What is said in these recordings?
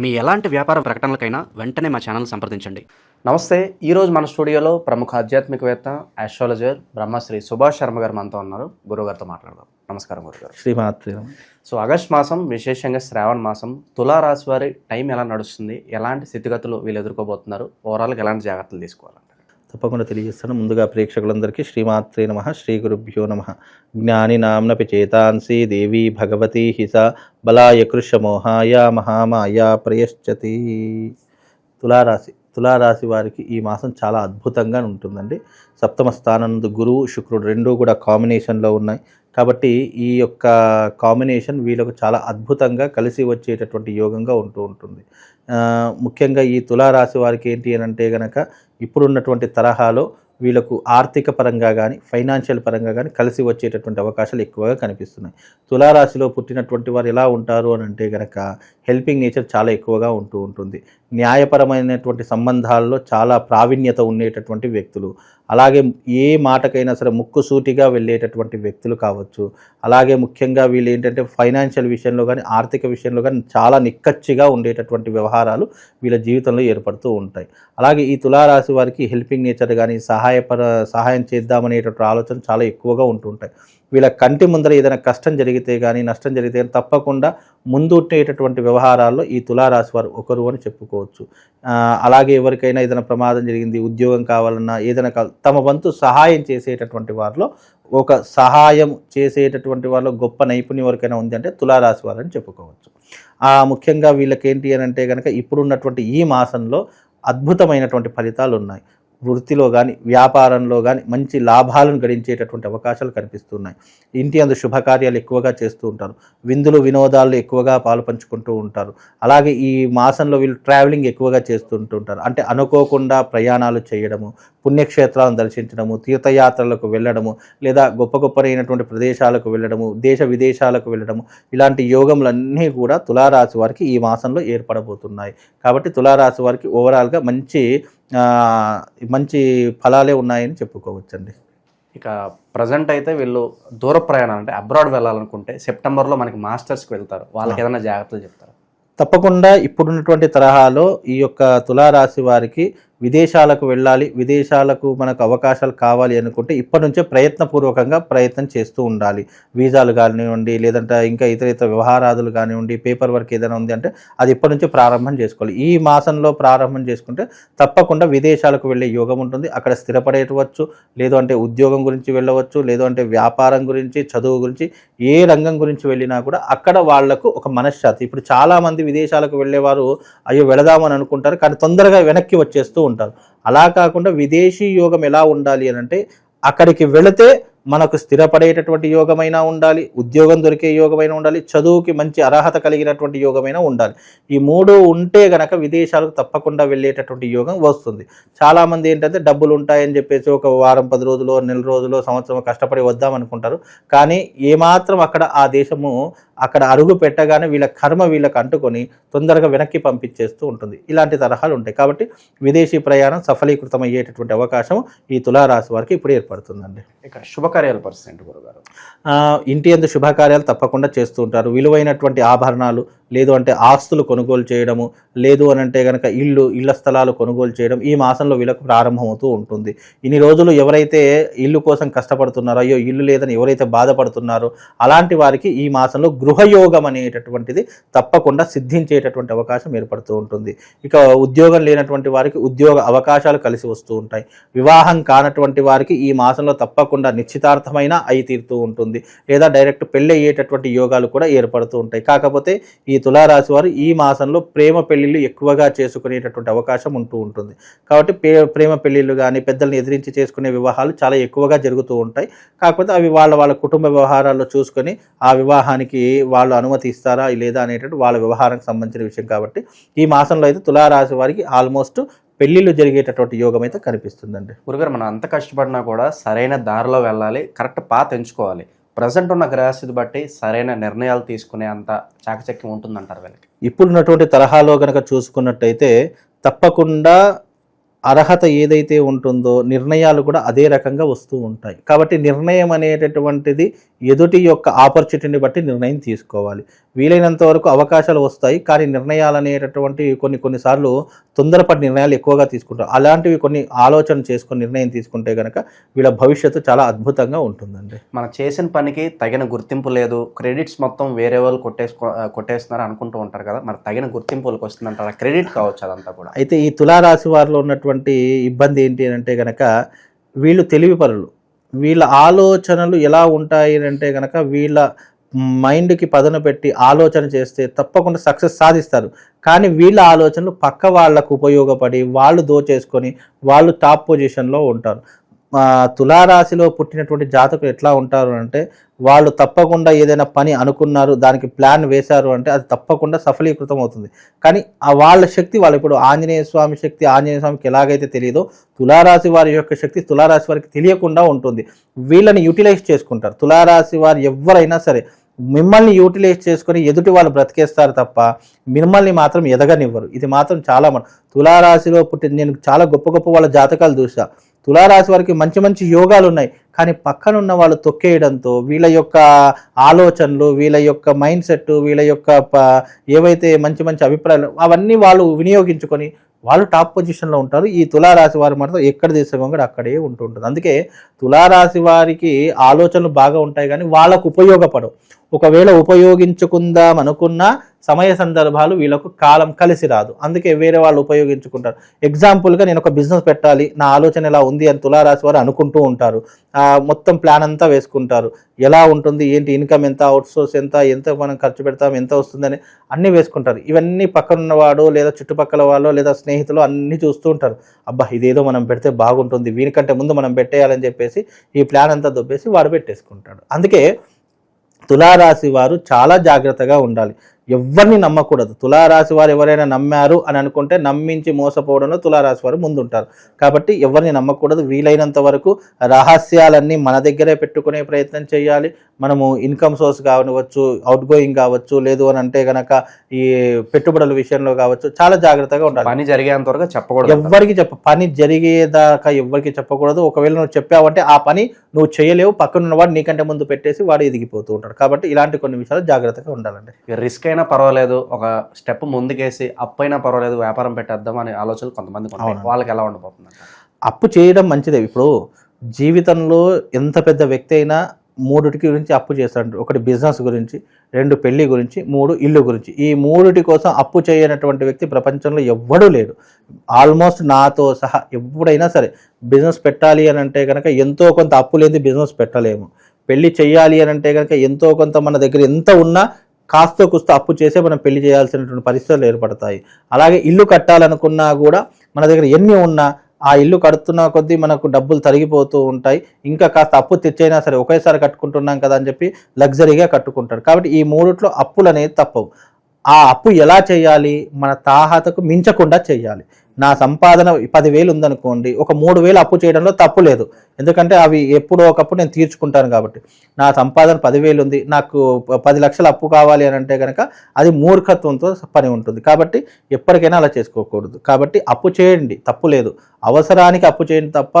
మీ ఎలాంటి వ్యాపార ప్రకటనలకైనా వెంటనే మా ఛానల్ సంప్రదించండి. నమస్తే ఈరోజు మన స్టూడియోలో ప్రముఖ ఆధ్యాత్మికవేత్త ఆస్ట్రాలజర్ బ్రహ్మశ్రీ సుభాష్ శర్మ గారు మనతో ఉన్నారు. గురుగారితో మాట్లాడదాం. నమస్కారం గురుగారు శ్రీమాత్రి సో ఆగస్ట్ మాసం విశేషంగా శ్రావణ మాసం తులారాశి వారి టైం ఎలా నడుస్తుంది ఎలాంటి స్థితిగతులు వీళ్ళు ఎదుర్కోబోతున్నారు ఓవరాల్గా ఎలాంటి జాగ్రత్తలు తీసుకోవాలంటారు? తప్పకుండా తెలియజేస్తాను. ముందుగా ప్రేక్షకులందరికీ శ్రీమాత్రే నమ శ్రీ గురుభ్యో నమ. జ్ఞాని నామ్నపి చేతాంసి దేవి భగవతి హిస బలాయ కృషమోహాయ మహామాయ ప్రయశ్చతి. తులారాశి తులారాశి వారికి ఈ మాసం చాలా అద్భుతంగా ఉంటుందండి. సప్తమ స్థానందు గురువు శుక్రుడు రెండూ కూడా కాంబినేషన్లో ఉన్నాయి. కాబట్టి ఈ యొక్క కాంబినేషన్ వీళ్ళకు చాలా అద్భుతంగా కలిసి వచ్చేటటువంటి యోగంగా ఉంటూ ఉంటుంది. ముఖ్యంగా ఈ తులారాశి వారికి ఏంటి అని అంటే కనుక ఇప్పుడున్నటువంటి తరహాలో వీళ్ళకు ఆర్థిక పరంగా కానీ ఫైనాన్షియల్ పరంగా కానీ కలిసి వచ్చేటటువంటి అవకాశాలు ఎక్కువగా కనిపిస్తున్నాయి. తులారాశిలో పుట్టినటువంటి వారు ఎలా ఉంటారు అని అంటే కనుక హెల్పింగ్ నేచర్ చాలా ఎక్కువగా ఉంటూ ఉంటుంది. న్యాయపరమైనటువంటి సంబంధాల్లో చాలా ప్రావీణ్యత ఉండేటటువంటి వ్యక్తులు. అలాగే ఏ మాటకైనా సరే ముక్కుసూటిగా వెళ్ళేటటువంటి వ్యక్తులు కావచ్చు. అలాగే ముఖ్యంగా వీళ్ళు ఏంటంటే ఫైనాన్షియల్ విషయంలో కానీ ఆర్థిక విషయంలో కానీ చాలా నిక్కచ్చిగా ఉండేటటువంటి వ్యవహారాలు వీళ్ళ జీవితంలో ఏర్పడుతూ ఉంటాయి. అలాగే ఈ తులారాశి వారికి హెల్పింగ్ నేచర్ కానీ సహాయపర సహాయం చేద్దామనేటటువంటి ఆలోచన చాలా ఎక్కువగా ఉంటుంటాయి వీళ్ళ కంటి ముందర ఏదైనా కష్టం జరిగితే కానీ నష్టం జరిగితే కానీ తప్పకుండా ముందుండేటటువంటి వ్యవహారాల్లో ఈ తులారాశి వారు ఒకరు అని చెప్పుకోవచ్చు. అలాగే ఎవరికైనా ఏదైనా ప్రమాదం జరిగింది ఉద్యోగం కావాలన్నా ఏదైనా తమ వంతు సహాయం చేసేటటువంటి వారిలో ఒక సహాయం చేసేటటువంటి వారిలో గొప్ప నైపుణ్యం ఎవరికైనా ఉంది అంటే తులారాశి వారని చెప్పుకోవచ్చు. ఆ ముఖ్యంగా వీళ్ళకి ఏంటి అని అంటే కనుక ఇప్పుడున్నటువంటి ఈ మాసంలో అద్భుతమైనటువంటి ఫలితాలు ఉన్నాయి. వృత్తిలో కానీ వ్యాపారంలో కానీ మంచి లాభాలను గడించేటటువంటి అవకాశాలు కనిపిస్తున్నాయి. ఇంటి అందు శుభకార్యాలు ఎక్కువగా చేస్తూ ఉంటారు. విందులు వినోదాలు ఎక్కువగా పాలు పంచుకుంటూ ఉంటారు. అలాగే ఈ మాసంలో వీళ్ళు ట్రావెలింగ్ ఎక్కువగా చేస్తుంటూ ఉంటారు. అంటే అనుకోకుండా ప్రయాణాలు చేయడము పుణ్యక్షేత్రాలను దర్శించడము తీర్థయాత్రలకు వెళ్ళడము లేదా గొప్ప గొప్పనైనటువంటి ప్రదేశాలకు వెళ్ళడము దేశ విదేశాలకు వెళ్ళడము ఇలాంటి యోగములన్నీ కూడా తులారాశి వారికి ఈ మాసంలో ఏర్పడబోతున్నాయి. కాబట్టి తులారాశి వారికి ఓవరాల్గా మంచి మంచి ఫలాలే ఉన్నాయని చెప్పుకోవచ్చండి. ఇక ప్రజెంట్ అయితే వీళ్ళు దూర ప్రయాణం అంటే అబ్రాడ్ వెళ్ళాలనుకుంటే సెప్టెంబర్లో మనకి మాస్టర్స్కి వెళ్తారు. వాళ్ళకి ఏదైనా జాగ్రత్తలు చెప్తారు? తప్పకుండా ఇప్పుడున్నటువంటి తరహాలో ఈ యొక్క తులారాశి వారికి విదేశాలకు వెళ్ళాలి విదేశాలకు మనకు అవకాశాలు కావాలి అనుకుంటే ఇప్పటి నుంచే ప్రయత్నపూర్వకంగా ప్రయత్నం చేస్తూ ఉండాలి. వీజాలు కానివ్వండి లేదంటే ఇంకా ఇతర ఇతర వ్యవహారాదులు కానివ్వండి పేపర్ వర్క్ ఏదైనా ఉంది అంటే అది ఇప్పటి నుంచే ప్రారంభం చేసుకోవాలి. ఈ మాసంలో ప్రారంభం చేసుకుంటే తప్పకుండా విదేశాలకు వెళ్ళే యోగం ఉంటుంది. అక్కడ స్థిరపడేయవచ్చు లేదు అంటే ఉద్యోగం గురించి వెళ్ళవచ్చు లేదు అంటే వ్యాపారం గురించి చదువు గురించి ఏ రంగం గురించి వెళ్ళినా కూడా అక్కడ వాళ్ళకు ఒక మనశ్శాంతి. ఇప్పుడు చాలామంది విదేశాలకు వెళ్ళేవారు అయ్యో వెళదామని అనుకుంటారు కానీ తొందరగా వెనక్కి వచ్చేస్తూ ఉంటారు. అలా కాకుండా విదేశీ యోగం ఎలా ఉండాలి అని అంటే అక్కడికి వెళితే మనకు స్థిరపడేటటువంటి యోగమైనా ఉండాలి ఉద్యోగం దొరికే యోగమైనా ఉండాలి చదువుకి మంచి అర్హత కలిగినటువంటి యోగమైనా ఉండాలి. ఈ మూడు ఉంటే గనక విదేశాలకు తప్పకుండా వెళ్ళేటటువంటి యోగం వస్తుంది. చాలామంది ఏంటంటే డబ్బులు ఉంటాయని చెప్పేసి ఒక వారం పది రోజులు నెల రోజులు సంవత్సరం కష్టపడి వద్దాం అనుకుంటారు. కానీ ఏమాత్రం అక్కడ ఆ దేశము అక్కడ అరుగు పెట్టగానే వీళ్ళ కర్మ వీళ్ళకి అంటుకొని తొందరగా వెనక్కి పంపించేస్తూ ఉంటుంది. ఇలాంటి తరహాలు ఉంటాయి. కాబట్టి విదేశీ ప్రయాణం సఫలీకృతం అయ్యేటటువంటి అవకాశం ఈ తులారాశి వారికి ఇప్పుడు ఏర్పడుతుందండి. ఇక శుభకార్యాలు పరిస్థితి గురుగారు. ఆ, ఇంటి ఎందు శుభకార్యాలు తప్పకుండా చేస్తూ ఉంటారు. విలువైనటువంటి ఆభరణాలు లేదు అంటే ఆస్తులు కొనుగోలు చేయడము లేదు అని అంటే కనుక ఇల్లు ఇళ్ళ స్థలాలు కొనుగోలు చేయడం ఈ మాసంలో వీళ్ళకు ప్రారంభమవుతూ ఉంటుంది. ఇన్ని రోజులు ఎవరైతే ఇల్లు కోసం కష్టపడుతున్నారో అయ్యో ఇల్లు లేదని ఎవరైతే బాధపడుతున్నారో అలాంటి వారికి ఈ మాసంలో గృహయోగం అనేటటువంటిది తప్పకుండా సిద్ధించేటటువంటి అవకాశం ఏర్పడుతూ ఉంటుంది. ఇక ఉద్యోగం లేనటువంటి వారికి ఉద్యోగ అవకాశాలు కలిసి వస్తూ ఉంటాయి. వివాహం కానటువంటి వారికి ఈ మాసంలో తప్పకుండా నిశ్చితార్థమైన అయి తీరుతూ ఉంటుంది. లేదా డైరెక్ట్ పెళ్ళి అయ్యేటటువంటి యోగాలు కూడా ఏర్పడుతూ ఉంటాయి. కాకపోతే ఈ తులారాశి వారు ఈ మాసంలో ప్రేమ పెళ్ళిళ్ళు ఎక్కువగా చేసుకునేటటువంటి అవకాశం ఉంటూ ఉంటుంది. కాబట్టి ప్రేమ పెళ్ళిళ్ళు కానీ పెద్దల్ని ఎదిరించి చేసుకునే వివాహాలు చాలా ఎక్కువగా జరుగుతూ ఉంటాయి. కాకపోతే అవి వాళ్ళ వాళ్ళ కుటుంబ వ్యవహారాల్లో చూసుకొని ఆ వివాహానికి వాళ్ళు అనుమతి ఇస్తారా లేదా అనేటట్టు వాళ్ళ వ్యవహారానికి సంబంధించిన విషయం కాబట్టి ఈ మాసంలో అయితే తులారాశి వారికి ఆల్మోస్ట్ పెళ్ళిళ్ళు జరిగేటటువంటి యోగం అయితే కనిపిస్తుందండి. గురుగారు మనం అంత కష్టపడినా కూడా సరైన దారిలో వెళ్ళాలి కరెక్ట్ పాత ఎంచుకోవాలి. ప్రజెంట్ ఉన్న గ్రహస్థితి బట్టి సరైన నిర్ణయాలు తీసుకునే అంత చాకచక్యం ఉంటుందంటారు వీళ్ళకి ఇప్పుడున్నటువంటి తరహాలో కనుక చూసుకున్నట్టయితే తప్పకుండా అర్హత ఏదైతే ఉంటుందో నిర్ణయాలు కూడా అదే రకంగా వస్తూ ఉంటాయి. కాబట్టి నిర్ణయం అనేటటువంటిది ఎదుటి యొక్క ఆపర్చునిటీని బట్టి నిర్ణయం తీసుకోవాలి. వీలైనంత వరకు అవకాశాలు వస్తాయి. కానీ నిర్ణయాలు అనేటటువంటి కొన్ని కొన్నిసార్లు తొందరపడి నిర్ణయాలు ఎక్కువగా తీసుకుంటారు. అలాంటివి కొన్ని ఆలోచన చేసుకొని నిర్ణయం తీసుకుంటే కనుక వీళ్ళ భవిష్యత్తు చాలా అద్భుతంగా ఉంటుందండి. మనం చేసిన పనికి తగిన గుర్తింపు లేదు. క్రెడిట్స్ మొత్తం వేరే వాళ్ళు కొట్టేసుకో కొట్టేస్తున్నారు అనుకుంటూ ఉంటారు కదా. మరి తగిన గుర్తింపు వాళ్ళకి వస్తుందంటారా? క్రెడిట్ కావచ్చు అదంతా కూడా. అయితే ఈ తులారాశి వారిలో ఉన్నటువంటి ఇబ్బంది ఏంటి అని అంటే కనుక వీళ్ళు తెలివిపరులు వీళ్ళ ఆలోచనలు ఎలా ఉంటాయి అని అంటే కనుక వీళ్ళ మైండ్కి పదను పెట్టి ఆలోచన చేస్తే తప్పకుండా సక్సెస్ సాధిస్తారు. కానీ వీళ్ళ ఆలోచనలు పక్క వాళ్ళకు ఉపయోగపడి వాళ్ళు దోచేసుకొని వాళ్ళు టాప్ పొజిషన్లో ఉంటారు. తులారాశిలో పుట్టినటువంటి జాతకులు ఎట్లా ఉంటారు అంటే వాళ్ళు తప్పకుండా ఏదైనా పని అనుకున్నారు దానికి ప్లాన్ వేశారు అంటే అది తప్పకుండా సఫలీకృతం అవుతుంది. కానీ ఆ వాళ్ళ శక్తి వాళ్ళు ఇప్పుడు ఆంజనేయ స్వామి శక్తి ఆంజనేయ స్వామికి ఎలాగైతే తెలియదో తులారాశి వారి యొక్క శక్తి తులారాశి వారికి తెలియకుండా ఉంటుంది. వీళ్ళని యూటిలైజ్ చేసుకుంటారు. తులారాశి వారు ఎవరైనా సరే మిమ్మల్ని యూటిలైజ్ చేసుకొని ఎదుటి వాళ్ళు బ్రతికేస్తారు తప్ప మిమ్మల్ని మాత్రం ఎదగనివ్వరు. ఇది మాత్రం చాలా మన తులారాశిలో పుట్టిన నేను చాలా గొప్ప గొప్ప వాళ్ళ జాతకాలు చూసా తులారాశి వారికి మంచి మంచి యోగాలు ఉన్నాయి కానీ పక్కనున్న వాళ్ళు తొక్కేయడంతో వీళ్ళ యొక్క ఆలోచనలు వీళ్ళ యొక్క మైండ్ సెట్ వీళ్ళ యొక్క ఏవైతే మంచి మంచి అభిప్రాయాలు అవన్నీ వాళ్ళు వినియోగించుకొని వాళ్ళు టాప్ పొజిషన్లో ఉంటారు. ఈ తులారాశి వారు మాత్రం ఎక్కడ తీసుకొని అక్కడే ఉంటుంటుంది అందుకే తులారాశి వారికి ఆలోచనలు బాగా ఉంటాయి కానీ వాళ్ళకు ఉపయోగపడవు. ఒకవేళ ఉపయోగించుకుందాం అనుకున్నా సమయ సందర్భాలు వీళ్ళకు కాలం కలిసి రాదు. అందుకే వేరే వాళ్ళు ఉపయోగించుకుంటారు. ఎగ్జాంపుల్గా నేను ఒక బిజినెస్ పెట్టాలి నా ఆలోచన ఎలా ఉంది అని తులారాశి వారు అనుకుంటూ ఉంటారు. మొత్తం ప్లాన్ అంతా వేసుకుంటారు. ఎలా ఉంటుంది ఏంటి ఇన్కమ్ ఎంత అవుట్సోర్స్ ఎంత ఎంత మనం ఖర్చు పెడతాం ఎంత వస్తుందని అన్నీ వేసుకుంటారు. ఇవన్నీ పక్కనున్నవాడు లేదా చుట్టుపక్కల వాళ్ళు లేదా స్నేహితులు అన్నీ చూస్తూ ఉంటారు. అబ్బా ఇదేదో మనం పెడితే బాగుంటుంది వీనికంటే ముందు మనం పెట్టేయాలని చెప్పేసి ఈ ప్లాన్ అంతా దొబ్బేసి వాడు పెట్టేసుకుంటాడు. అందుకే తులారాశి వారు చాలా జాగ్రత్తగా ఉండాలి. ఎవరిని నమ్మకూడదు. తులారాశి వారు ఎవరైనా నమ్మారు అని అనుకుంటే నమ్మించి మోసపోవడంలో తులారాశి వారు ముందుంటారు. కాబట్టి ఎవరిని నమ్మకూడదు. వీలైనంత వరకు రహస్యాలన్నీ మన దగ్గరే పెట్టుకునే ప్రయత్నం చేయాలి. మనము ఇన్కమ్ సోర్స్ కావచ్చు అవుట్ గోయింగ్ కావచ్చు లేదు అని అంటే గనక ఈ పెట్టుబడుల విషయంలో కావచ్చు చాలా జాగ్రత్తగా ఉండాలి పని జరిగేంత వరకు చెప్పకూడదు అంటారు. ఎవ్వరికి చెప్ప పని జరిగేదాకా ఎవ్వరికి చెప్పకూడదు ఒకవేళ నువ్వు చెప్పావంటే ఆ పని నువ్వు చేయలేవు పక్కన ఉన్నవాడు నీకంటే ముందు పెట్టేసి వాడు ఎదిగిపోతూ ఉంటాడు కాబట్టి ఇలాంటి కొన్ని విషయాలు జాగ్రత్తగా ఉండాలండి రిస్క్ అయినా పర్వాలేదు ఒక స్టెప్ ముందుకేసి అప్ అయినా పర్వాలేదు వ్యాపారం పెట్టేద్దాం అనే ఆలోచనలు అవును. వాళ్ళకి ఎలా ఉండబోతుంది? అప్పు చేయడం మంచిదే ఇప్పుడు జీవితంలో ఎంత పెద్ద వ్యక్తి అయినా మూడిటి గురించి అప్పు చేస్తాడు. ఒకటి బిజినెస్ గురించి రెండు పెళ్ళి గురించి మూడు ఇల్లు గురించి. ఈ మూడిటి కోసం అప్పు చేయనటువంటి వ్యక్తి ప్రపంచంలో ఎవ్వడూ లేడు. ఆల్మోస్ట్ నాతో సహా ఎప్పుడైనా సరే బిజినెస్ పెట్టాలి అని అంటే కనుక ఎంతో కొంత అప్పు లేని బిజినెస్ పెట్టలేము. పెళ్ళి చేయాలి అని అంటే కనుక ఎంతో కొంత మన దగ్గర ఎంత ఉన్నా కాస్త కుస్త అప్పు చేసే మనం పెళ్ళి చేయాల్సినటువంటి పరిస్థితులు ఏర్పడతాయి. అలాగే ఇల్లు కట్టాలనుకున్నా కూడా మన దగ్గర ఎన్ని ఉన్నా ఆ ఇల్లు కడుతున్న కొద్దీ మనకు డబ్బులు తరిగిపోతూ ఉంటాయి. ఇంకా కాస్త అప్పు తెచ్చైనా సరే ఒకేసారి కట్టుకుంటున్నాం కదా అని చెప్పి లగ్జరీగా కట్టుకుంటారు కాబట్టి ఈ మూడిట్లో అప్పులు అనేది తప్పవు. ఆ అప్పు ఎలా చేయాలి? మన తాహతకు మించకుండా చేయాలి. నా సంపాదన పదివేలు ఉందనుకోండి ఒక మూడు వేలు అప్పు చేయడంలో తప్పు లేదు. ఎందుకంటే అవి ఎప్పుడో ఒకప్పుడు నేను తీర్చుకుంటాను కాబట్టి. నా సంపాదన పదివేలు ఉంది నాకు పది లక్షల అప్పు కావాలి అని అంటే కనుక అది మూర్ఖత్వంతో పని ఉంటుంది. కాబట్టి ఎప్పటికైనా అలా చేసుకోకూడదు. కాబట్టి అప్పు చేయండి తప్పు లేదు. అవసరానికి అప్పు చేయండి తప్ప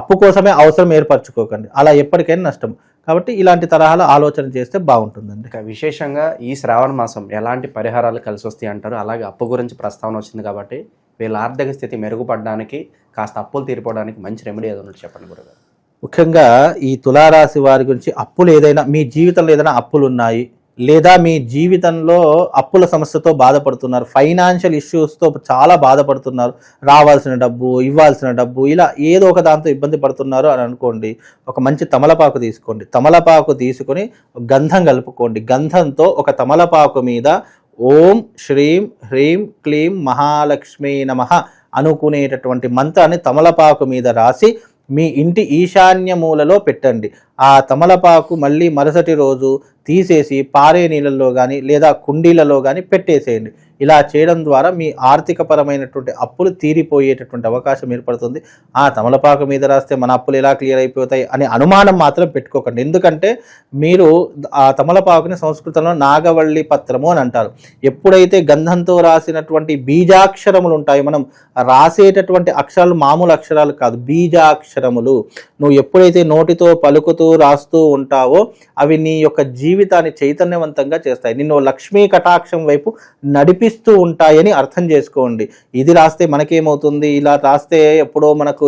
అప్పు కోసమే అవసరం ఏర్పరచుకోకండి. అలా ఎప్పటికైనా నష్టం. కాబట్టి ఇలాంటి తరహాలో ఆలోచన చేస్తే బాగుంటుందండి. విశేషంగా ఈ శ్రావణ మాసం ఎలాంటి పరిహారాలు కలిసి వస్తాయి అంటారు? అలాగే అప్పు గురించి ప్రస్తావన వచ్చింది కాబట్టి వీళ్ళ ఆర్థిక స్థితి మెరుగుపడడానికి కాస్త అప్పులు తీరిపోవడానికి మంచి రెమెడీ ఏదో చెప్పండి గురుగారు. ముఖ్యంగా ఈ తులారాశి వారి గురించి అప్పులు ఏదైనా మీ జీవితంలో ఏదైనా అప్పులు ఉన్నాయి లేదా మీ జీవితంలో అప్పుల సమస్యతో బాధపడుతున్నారు ఫైనాన్షియల్ ఇష్యూస్తో చాలా బాధపడుతున్నారు రావాల్సిన డబ్బు ఇవ్వాల్సిన డబ్బు ఇలా ఏదో ఒక దాంతో ఇబ్బంది పడుతున్నారు అని అనుకోండి ఒక మంచి తమలపాకు తీసుకోండి. తమలపాకు తీసుకొని గంధం కలుపుకోండి. గంధంతో ఒక తమలపాకు మీద ఓం శ్రీం హ్రీం క్లీం మహాలక్ష్మీ నమ అనుకునేటటువంటి మంత్రాన్ని తమలపాకు మీద రాసి మీ ఇంటి ఈశాన్య మూలలో పెట్టండి. ఆ తమలపాకు మళ్ళీ మరుసటి రోజు తీసేసి పారే నీళ్ళల్లో కానీ లేదా కుండీలలో కానీ పెట్టేసేయండి. ఇలా చేయడం ద్వారా మీ ఆర్థిక పరమైనటువంటి అప్పులు తీరిపోయేటటువంటి అవకాశం ఏర్పడుతుంది. ఆ తమలపాకు మీద రాస్తే మన అప్పులు ఎలా క్లియర్ అయిపోతాయి అనే అనుమానం మాత్రం పెట్టుకోకండి. ఎందుకంటే మీరు ఆ తమలపాకుని సంస్కృతంలో నాగవల్లి పత్రము అని అంటారు. ఎప్పుడైతే గంధంతో రాసినటువంటి బీజాక్షరములు ఉంటాయి మనం రాసేటటువంటి అక్షరాలు మామూలు అక్షరాలు కాదు బీజాక్షరములు. నువ్వు ఎప్పుడైతే నోటితో పలుకుతూ రాస్తూ ఉంటావో అవి నీ యొక్క జీవితాన్ని చైతన్యవంతంగా చేస్తాయి. నిన్ను లక్ష్మీ కటాక్షం వైపు నడిపి నడిపిస్తూ ఉంటాయని అర్థం చేసుకోండి. ఇది రాస్తే మనకేమవుతుంది? ఇలా రాస్తే ఎప్పుడో మనకు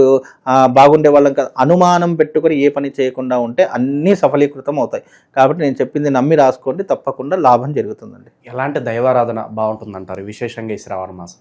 బాగుండే వాళ్ళం కాదు. అనుమానం పెట్టుకొని ఏ పని చేయకుండా ఉంటే అన్నీ సఫలీకృతం అవుతాయి. కాబట్టి నేను చెప్పింది నమ్మి రాసుకోండి. తప్పకుండా లాభం జరుగుతుందండి. ఎలాంటి దైవారాధన బాగుంటుందంటారు? విశేషంగా ఈ శ్రావణ మాసం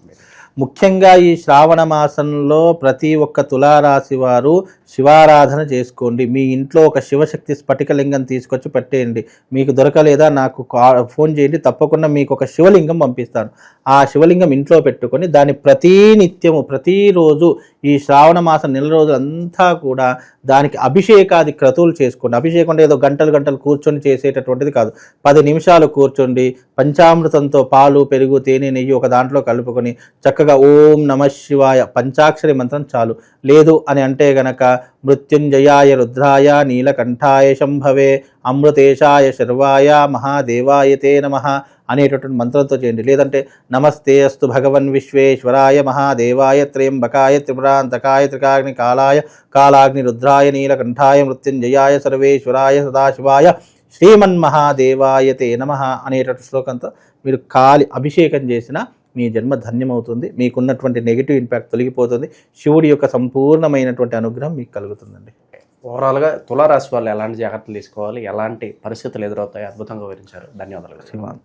ముఖ్యంగా ఈ శ్రావణ మాసంలో ప్రతి ఒక్క తులారాశి వారు శివారాధన చేసుకోండి. మీ ఇంట్లో ఒక శివశక్తి స్ఫటికలింగం తీసుకొచ్చి పెట్టేయండి. మీకు దొరకలేదా నాకు కా- ఫోన్ చేయండి. తప్పకుండా మీకు ఒక శివలింగం పంపిస్తాను. ఆ శివలింగం ఇంట్లో పెట్టుకొని దాన్ని ప్రతినిత్యము ప్రతిరోజు ఈ శ్రావణ మాసం నెల రోజులంతా కూడా దానికి అభిషేకాది క్రతువులు చేసుకోండి. అభిషేకం అంటే ఏదో గంటలు గంటలు కూర్చొని చేసేటటువంటిది కాదు. పది నిమిషాలు కూర్చోండి. పంచామృతంతో పాలు పెరుగు తేనె నెయ్యి ఒక దాంట్లో కలుపుకొని చక్కగా ఓం నమ శివాయ పంచాక్షరి మంత్రం చాలు. లేదు అని అంటే గనక మృత్యుంజయాయ రుద్రాయ నీలకంఠాయ శంభవే అమృతేశాయ శర్వాయ మహాదేవాయ తే నమ అనేటటువంటి మంత్రంతో చేయండి. లేదంటే నమస్తే అస్తు భగవన్ విశ్వేశ్వరాయ మహాదేవాయ త్రయంబకాయ త్రిపురాంతకాయ త్రికాగ్ని కాలాయ కాలాగ్ని రుద్రాయ నీలకంఠాయ మృత్యుంజయాయ సర్వేశ్వరాయ సదాశివాయ శ్రీమన్మహాదేవాయ తే నమ అనేటటువంటి శ్లోకంతో మీరు కాలి అభిషేకం చేసిన మీ జన్మ ధన్యమవుతుంది. మీకున్నటువంటి నెగిటివ్ ఇంపాక్ట్ తొలగిపోతుంది. శివుడి యొక్క సంపూర్ణమైనటువంటి అనుగ్రహం మీకు కలుగుతుందండి. ఓవరాల్గా తులారాశి వాళ్ళు ఎలాంటి జాగ్రత్తలు తీసుకోవాలి? ఎలాంటి పరిస్థితులు ఎదురవుతాయి? అద్భుతంగా వివరించారు. ధన్యవాదాలు. శ్రీమాన్